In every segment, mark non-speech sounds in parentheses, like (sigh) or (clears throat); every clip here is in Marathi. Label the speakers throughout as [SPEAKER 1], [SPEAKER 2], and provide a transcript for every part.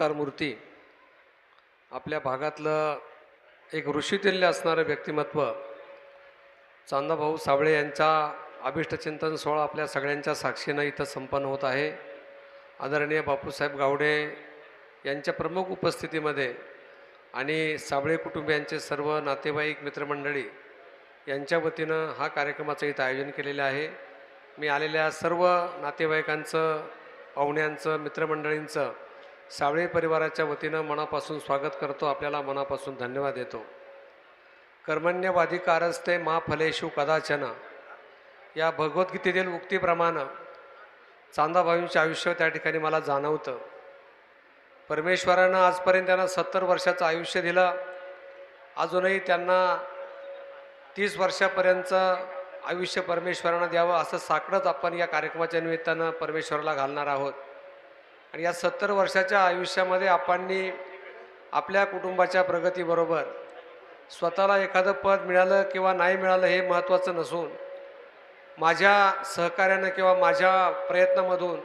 [SPEAKER 1] चमत्कार मूर्ती आपल्या भागातलं एक ऋषितुल्य असणारं व्यक्तिमत्व चांदाभाऊ साबळे यांचा अभिष्टचिंतन सोहळा आपल्या सगळ्यांच्या साक्षीनं इथं संपन्न होत आहे. आदरणीय बापूसाहेब गावडे यांच्या प्रमुख उपस्थितीमध्ये आणि साबळे कुटुंबियांचे सर्व नातेवाईक मित्रमंडळी यांच्या वतीनं हा कार्यक्रमाचं इथं आयोजन केलेलं आहे. मी आलेल्या सर्व नातेवाईकांचं पाहुण्यांचं मित्रमंडळींचं सावळे परिवाराच्या वतीनं मनापासून स्वागत करतो. आपल्याला मनापासून धन्यवाद देतो. कर्मण्यवाधिकारस्ते मा फलेशु कदाचन. या भगवद्गीतेतील उक्तीप्रमाणे चांदाबाईंचे आयुष्य त्या ठिकाणी मला जाणवतं. परमेश्वरानं आजपर्यंत त्यांना सत्तर वर्षाचं आयुष्य दिलं. अजूनही त्यांना तीस वर्षापर्यंतचं आयुष्य परमेश्वरानं द्यावं असं साकडंच आपण या कार्यक्रमाच्या निमित्तानं परमेश्वराला घालणार आहोत. आणि या सत्तर वर्षाच्या आयुष्यामध्ये आपणनी आपल्या कुटुंबाच्या प्रगतीबरोबर स्वतःला एखादं पद मिळालं किंवा नाही मिळालं हे महत्त्वाचं नसून माझ्या सहकार्यानं किंवा माझ्या प्रयत्नामधून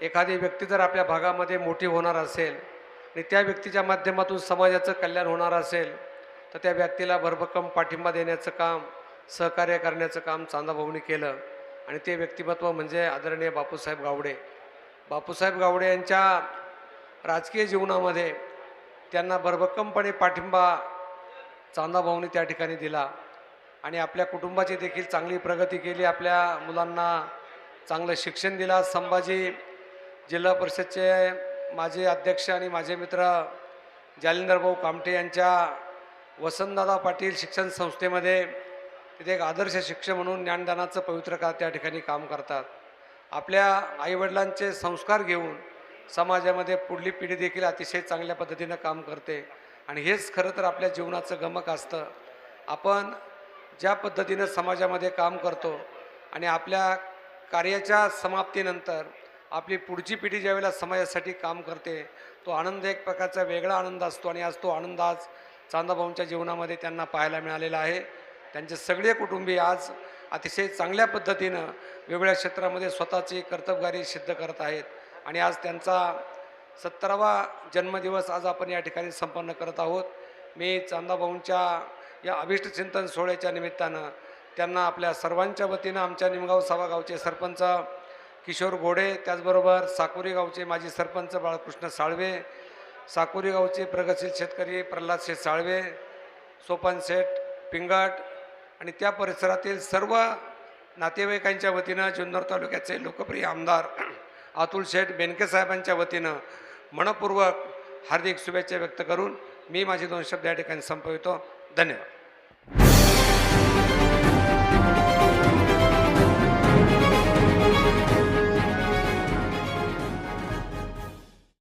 [SPEAKER 1] एखादी व्यक्ती जर आपल्या भागामध्ये मोठी होणार असेल आणि त्या व्यक्तीच्या माध्यमातून समाजाचं कल्याण होणार असेल तर त्या व्यक्तीला भरभक्कम पाठिंबा देण्याचं काम सहकार्य करण्याचं काम चांदाभाऊनी केलं. आणि ते व्यक्तिमत्व म्हणजे आदरणीय बापूसाहेब गावडे. बापूसाहेब गावडे यांच्या राजकीय जीवनामध्ये त्यांना भरभक्कमपणे पाठिंबा चांदाभाऊनी त्या ठिकाणी दिला. आणि आपल्या कुटुंबाची देखील चांगली प्रगती केली. आपल्या मुलांना चांगलं शिक्षण दिला. संभाजी जिल्हा परिषदचे माझे अध्यक्ष आणि माझे मित्र जालिंदरभाऊ कामटे यांच्या वसंतदादा पाटील शिक्षण संस्थेमध्ये तिथे एक आदर्श शिक्षक म्हणून ज्ञानदानाचं पवित्र का त्या ठिकाणी काम करतात. आपल्या आईवडिलांचे संस्कार घेऊन समाजामध्ये पुढली पिढी देखील अतिशय चांगल्या पद्धतीनं काम करते. आणि हेच खरं तर आपल्या जीवनाचं गमक असतं. आपण ज्या पद्धतीनं समाजामध्ये काम करतो आणि आपल्या कार्याच्या समाप्तीनंतर आपली पुढची पिढी ज्यावेळेला समाजासाठी काम करते तो आनंद एक प्रकारचा वेगळा आनंद असतो आणि आज तो आनंद आज चांदाभाऊंच्या जीवनामध्ये त्यांना पाहायला मिळालेला आहे. त्यांचे सगळे कुटुंबीय आज अतिशय चांगल्या पद्धतीनं वेगवेगळ्या क्षेत्रामध्ये स्वतःची कर्तबगारी सिद्ध करत आहेत. आणि आज त्यांचा सत्तरावा जन्मदिवस आज आपण या ठिकाणी संपन्न करत आहोत. मी चांदाभाऊंच्या या अभिष्टचिंतन सोहळ्याच्या निमित्तानं त्यांना आपल्या सर्वांच्या वतीनं आमच्या निमगाव सभागावचे सरपंच किशोर घोडे त्याचबरोबर साकोरी गावचे माजी सरपंच बाळकृष्ण साळवे साकोरी गावचे प्रगतशील शेतकरी प्रल्हाद शेठ साळवे सोपान शेठ पिंगाट आणि त्या परिसरातील सर्व नातेवाईकांच्या वतीनं जुन्नर तालुक्याचे लोकप्रिय आमदार (clears throat) अतुल शेठ बेनके साहेबांच्या वतीनं मनपूर्वक हार्दिक शुभेच्छा व्यक्त करून मी माझे दोन शब्द या ठिकाणी संपवितो. धन्यवाद.